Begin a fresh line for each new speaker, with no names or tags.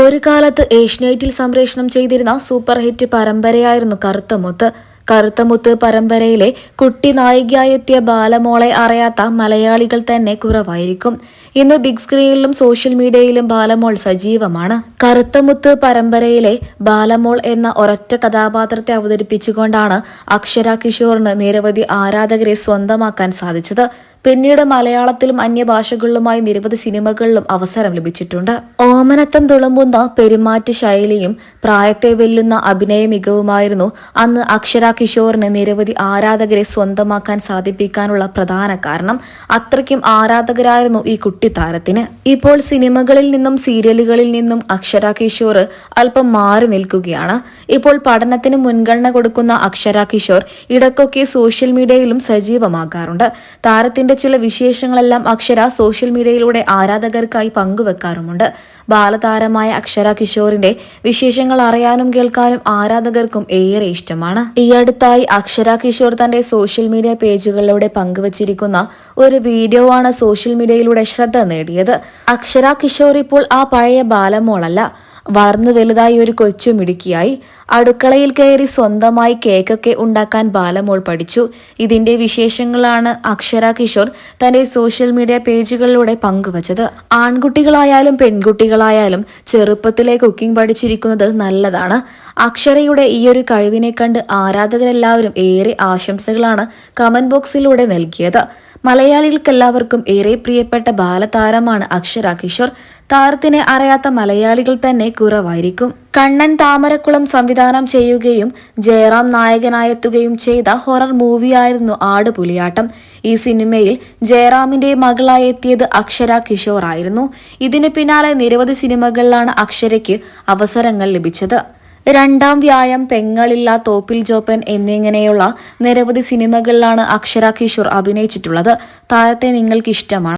ഒരു കാലത്ത് ഏഷ്യനൈറ്റിൽ സംപ്രേഷണം ചെയ്തിരുന്ന സൂപ്പർ ഹിറ്റ് പരമ്പരയായിരുന്നു കറുത്തമുത്ത്. കറുത്തമുത്ത് പരമ്പരയിലെ കുട്ടി നായികയായി എത്തിയ ബാലമോളെ അറിയാത്ത മലയാളികൾ തന്നെ കുറവായിരിക്കും. ഇന്ന് ബിഗ് സ്ക്രീനിലും സോഷ്യൽ മീഡിയയിലും ബാലമോൾ സജീവമാണ്. കറുത്തമുത്ത് പരമ്പരയിലെ ബാലമോൾ എന്ന ഒരൊറ്റ കഥാപാത്രത്തെ അവതരിപ്പിച്ചുകൊണ്ടാണ് അക്ഷര കിഷോറിന് നിരവധി ആരാധകരെ സ്വന്തമാക്കാൻ സാധിച്ചത്. പിന്നീട് മലയാളത്തിലും അന്യഭാഷകളിലുമായി നിരവധി സിനിമകളിലും അവസരം ലഭിച്ചിട്ടുണ്ട്. ഓമനത്തം തുളുമ്പുന്ന പെരുമാറ്റ ശൈലിയും പ്രായത്തെ വെല്ലുന്ന അഭിനയ മികവുമായിരുന്നു അന്ന് അക്ഷര കിഷോറിന് നിരവധി ആരാധകരെ സ്വന്തമാക്കാൻ സാധിപ്പിക്കാനുള്ള പ്രധാന കാരണം. അത്രയ്ക്കും ആരാധകരായിരുന്നു ഈ കുട്ടിത്താരത്തിന് ഇപ്പോൾ സിനിമകളിൽ നിന്നും സീരിയലുകളിൽ നിന്നും അക്ഷര കിഷോർ അല്പം മാറി നിൽക്കുകയാണ്. ഇപ്പോൾ പഠനത്തിന് മുൻഗണന കൊടുക്കുന്ന അക്ഷര കിഷോർ ഇടയ്ക്കൊക്കെ സോഷ്യൽ മീഡിയയിലും സജീവമാകാറുണ്ട്. താരത്തിന്റെ ചില വിശേഷങ്ങളെല്ലാം അക്ഷര സോഷ്യൽ മീഡിയയിലൂടെ ആരാധകർക്കായി പങ്കുവെക്കാറുമുണ്ട്. ബാലതാരമായ അക്ഷര കിഷോറിന്റെ വിശേഷങ്ങൾ അറിയാനും കേൾക്കാനും ആരാധകർക്കും ഏറെ ഇഷ്ടമാണ്. ഈ അടുത്തായി അക്ഷര കിഷോർ തന്റെ സോഷ്യൽ മീഡിയ പേജുകളിലൂടെ പങ്കുവച്ചിരിക്കുന്ന ഒരു വീഡിയോ ആണ് സോഷ്യൽ മീഡിയയിലൂടെ ശ്രദ്ധ നേടിയത്. അക്ഷര കിഷോർ ഇപ്പോൾ ആ പഴയ ബാലമോളല്ല. വളർന്നു വലുതായി ഒരു കൊച്ചു മിടുക്കിയായി. അടുക്കളയിൽ കയറി സ്വന്തമായി കേക്കൊക്കെ ഉണ്ടാക്കാൻ ബാലമോൾ പഠിച്ചു. ഇതിന്റെ വിശേഷങ്ങളാണ് അക്ഷര കിഷോർ തന്റെ സോഷ്യൽ മീഡിയ പേജുകളിലൂടെ പങ്കുവച്ചത്. ആൺകുട്ടികളായാലും പെൺകുട്ടികളായാലും ചെറുപ്പത്തിലെ കുക്കിംഗ് പഠിച്ചിരിക്കുന്നത് നല്ലതാണ്. അക്ഷരയുടെ ഈ ഒരു കഴിവിനെ കണ്ട് ആരാധകരെല്ലാവരും ഏറെ ആശംസകളാണ് കമന്റ് ബോക്സിലൂടെ നൽകിയത്. മലയാളികൾക്കെല്ലാവർക്കും ഏറെ പ്രിയപ്പെട്ട ബാലതാരമാണ് അക്ഷര കിഷോർ. താരത്തിനെ അറിയാത്ത മലയാളികൾ തന്നെ കുറവായിരിക്കും. കണ്ണൻ താമരക്കുളം സംവിധാനം ചെയ്യുകയും ജയറാം നായകനായെത്തുകയും ചെയ്ത ഹൊറർ മൂവിയായിരുന്നു ആടുപുലിയാട്ടം ഈ സിനിമയിൽ ജയറാമിന്റെ മകളായി എത്തിയത് അക്ഷര കിഷോർ ആയിരുന്നു. ഇതിന് പിന്നാലെ നിരവധി സിനിമകളിലാണ് അക്ഷരയ്ക്ക് അവസരങ്ങൾ ലഭിച്ചത്. രണ്ടാം വ്യായം പെങ്ങളില്ല തോപ്പിൽ ജോപ്പൻ എന്നിങ്ങനെയുള്ള നിരവധി സിനിമകളിലാണ് അക്ഷര കിഷോർ അഭിനയിച്ചിട്ടുള്ളത്. താരത്തെ നിങ്ങൾക്ക് ഇഷ്ടമാണ്